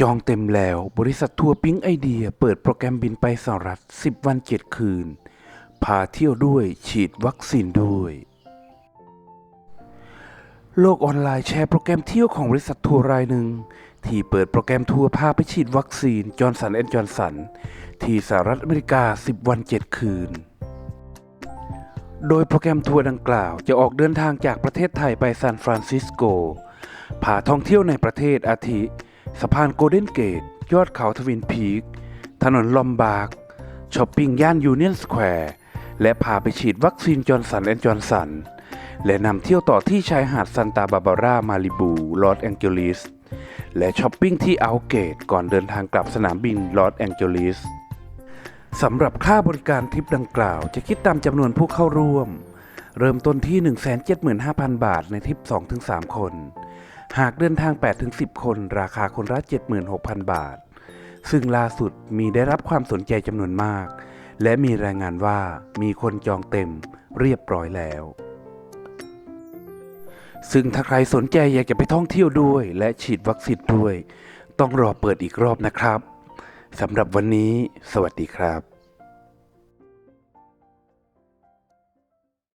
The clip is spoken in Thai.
จองเต็มแล้ว บริษัททัวร์ปิ๊งไอเดีย เปิดโปรแกรมบินไปสหรัฐ 10 วัน 7 คืน พาเที่ยวด้วยฉีดวัคซีนด้วย โลกออนไลน์แชร์โปรแกรมเที่ยวของบริษัททัวร์รายหนึ่ง ที่เปิดโปรแกรมทัวร์พาไปฉีดวัคซีนจอร์นสันแอนจอร์นสัน ที่สหรัฐอเมริกา 10 วัน 7 คืน โดยโปรแกรมทัวร์ดังกล่าว จะออกเดินทางจากประเทศไทยไปซานฟรานซิสโกพาท่องเที่ยวในประเทศอาทิ สะพานโกลเด้นเกต ยอดเขาทวินพีค ถนนลอมบาร์กช้อปปิ้งย่านยูเนียนสแควร์ และพาไปฉีดวัคซีนจอร์นสันแอนด์จอร์นสัน และนำเที่ยวต่อที่ชายหาดซันตาบาบาร่ามาริบูลอสแองเจลิส และช้อปปิ้งที่อัลเกต ก่อนเดินทางกลับสนามบินลอสแองเจลิสสำหรับค่าบริการทริปดังกล่าว จะคิดตามจำนวนผู้เข้าร่วม เริ่มต้นที่ 175,000 บาทในทริป 2-3 คน หากเดินทาง 8-10 คน ราคาคนละ 76,000 บาท ซึ่งล่าสุดมีได้รับความสนใจจำนวนมาก และมีรายงานว่ามีคนจองเต็มเรียบร้อยแล้ว ซึ่งถ้าใครสนใจอยากจะไปท่องเที่ยวด้วย และฉีดวัคซีนด้วย ต้องรอเปิดอีกรอบนะครับสำหรับวันนี้ สวัสดีครับ